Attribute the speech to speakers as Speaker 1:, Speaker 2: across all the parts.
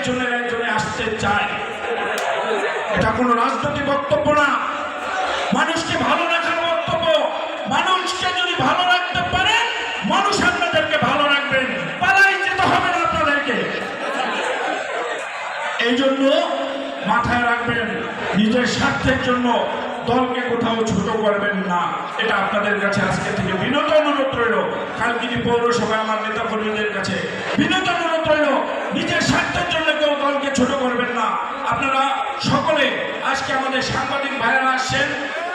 Speaker 1: একজনের একজনে আসতে চায়। এটা কোনো রাজনৈতিক বক্তব্য না। মানুষকে ভালো রাখার বক্তব্য। মানুষকে যদি ভালো রাখতে পারেন, মানুষ আপনাদেরকে ভালো রাখবেন। পালাই যেতে হবে না আপনাদেরকে। এই জন্য মাথায় রাখবেন, নিজের স্বার্থের জন্য দলকে কোথাও ছোট করবেন না। এটা আপনাদের কাছে আজকে থেকে বিনত অনুরোধ রইল। কালকিনি পৌরসভায় আমার নেতা কর্মীদের কাছে বিনত অনুরোধ রইল নিজের স্বার্থের জন্য কেউ দলকে ছোট করবেন না আপনারা সকলে আজকে আমাদের সাংবাদিক ভাইয়েরা আসছেন।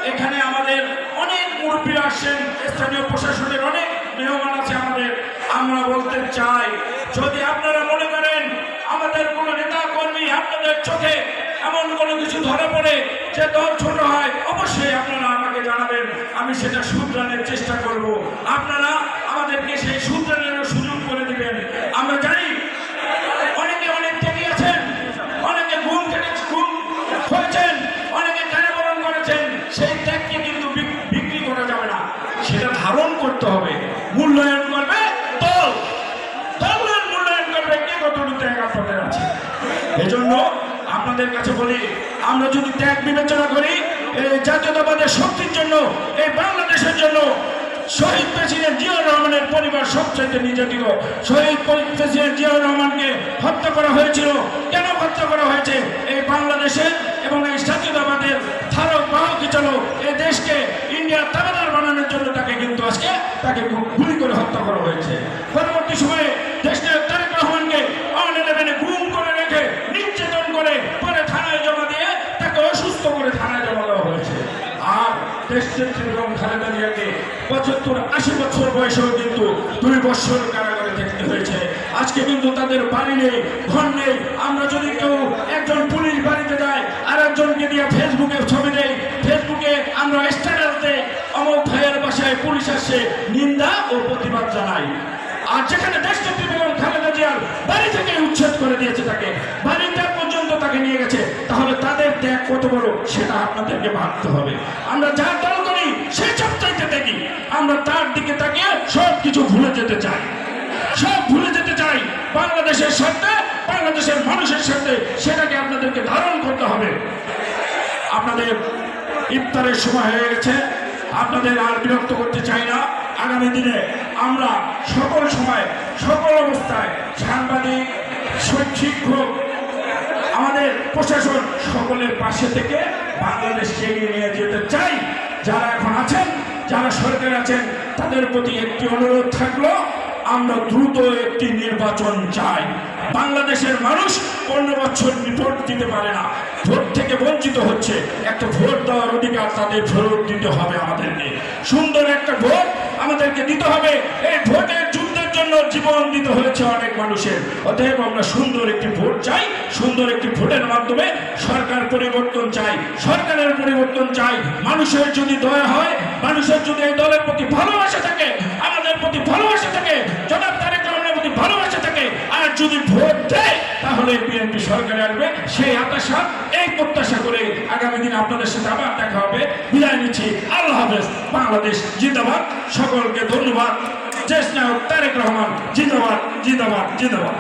Speaker 1: এখানে আমাদের অনেক মুরব্বীরা আসছেন, স্থানীয় প্রশাসনের অনেক মেহমান আছে আমাদের। আমরা বলতে চাই, যদি আপনারা মনে করেন আমাদের কোনো নেতা কর্মী আপনাদের চোখে এমন কোনো কিছু ধরা পড়ে যে দল ছোট হয়, অবশ্যই আপনারা আমাকে জানাবেন। আমি সেটা শুধরানোর চেষ্টা করব। আপনারা আমাদেরকে সেই শুধরানোর সুযোগ করে দিবেন আমরা জানি অনেকে অনেক ত্যাগী আছেন অনেকে ঘুম কেটে ঘুম হয়েছেন অনেকে কারাবরণ করেছেন সেই ত্যাগকে কিন্তু বিক- বিক্রি করা যাবে না সেটা ধারণ করতে হবে মূল্যায়ন করবে? দল। দলের মূল্যায়ন করবে কে কতটুকু ত্যাগ আপনাদের আছে? এজন্য আপনাদের কাছে বলি, আমরা যদি ত্যাগ বিবেচনা করি এই জাতীয়তাবাদের শক্তির জন্য, এই বাংলাদেশের জন্য শহীদ প্রেসিডেন্ট জিয়াউর রহমানের পরিবার সবচাইতে নির্যাতিত। শহীদ প্রেসিডেন্ট জিয়াউর রহমানকে হত্যা করা হয়েছিল। কেন হত্যা করা হয়েছে? এই বাংলাদেশের এবং এই জাতীয়তাবাদের ধারক বাহক হিসেবে এই দেশকে ইন্ডিয়ার তাবেদার বানানোর জন্য আজকে তাকে গুলি করে হত্যা করা হয়েছে। পরবর্তী সময়ে দেশের তারেক রহমানকে অন ইলেভেনে গুম করে রেখে নির্যাতন করে পরে থানায় জমা দিয়ে তাকে অসুস্থ করে থানায় জমা দেওয়া হয়েছে। আর দেশের এবং খালেদা জিয়াকে পঁচাত্তর আশি বছর বয়সেও কিন্তু দুই বছর কারাগারে থাকতে হয়েছে। আজকে কিন্তু তাদের বাড়ি নেই, ঘর নেই। আমরা যদি কেউ একজন পুলিশ বাড়িতে যায় আর একজনকে দিয়ে ফেসবুকে ছবি দেই। ফেসবুকে আমরা ভাইয়ের বাসায় পুলিশ আসে, নিন্দা ও প্রতিবাদ জানাই আর যেখানে দেশনেত্রী বেগম খালেদা জিয়ার বাড়ি থেকে উচ্ছেদ করে দিয়েছে তাকে, বাড়িটা পর্যন্ত তাকে নিয়ে গেছে, তাহলে তাদের ত্যাগ কত বড় সেটা আপনাদেরকে ভাবতে হবে। আমরা যার দল করি, সে সব চাইতে দেখি আমরা তার দিকে তাকিয়ে সব কিছু ভুলে যেতে চাই। সব ভুলে যেতে চাই। বাংলাদেশের সাথে বাংলাদেশের মানুষের সাথে সেটাকে আপনাদেরকে ধারণ করতে হবে। আপনাদের ইফতারের সময় হয়ে গেছে। আপনাদের আর বিরক্ত করতে চাই না। আগামী দিনে আমরা সকল সময়, সকল অবস্থায় সাংবাদিক শিক্ষক আমাদের প্রশাসন সকলের পাশে থেকে বাংলাদেশকে এগিয়ে নিয়ে যেতে চাই। যারা এখন আছেন, যারা সরকার আছেন, তাদের প্রতি একটি অনুরোধ থাকল, আমরা দ্রুত একটি নির্বাচন চাই। বাংলাদেশের মানুষ পনেরো বছর ভোট দিতে পারে না। ভোট থেকে বঞ্চিত হচ্ছে। একটা ভোট দেওয়ার অধিকার তাদের ফেরত দিতে হবে আমাদেরকে। সুন্দর একটা ভোট আমাদেরকে দিতে হবে। এই ভোটের যুদ্ধের জন্য জীবন দিতে হয়েছে অনেক মানুষের। অতএব আমরা সুন্দর একটি ভোট চাই, সুন্দর একটি ভোটের মাধ্যমে সরকার পরিবর্তন চাই। সরকারের পরিবর্তন চাই। মানুষের যদি দয়া হয়, মানুষের যদি এই দলের প্রতি ভালোবাসা থাকে, আমাদের প্রতি ভালোবাসা থাকে জনাব তারেক রহমানের প্রতি ভালোবাসা থাকে আর যদি ভোট দেয়, তাহলে বিএনপি সরকারে আসবে। সেই আশা এই প্রত্যাশা করে আগামী দিন আপনাদের সাথে আবার দেখা হবে। বিদায় নিচ্ছি। আল্লাহ হাফেজ। বাংলাদেশ জিন্দাবাদ। সকলকে ধন্যবাদ। দেশ নায়ক তারেক রহমান, জিন্দাবাদ জিন্দাবাদ জিন্দাবাদ।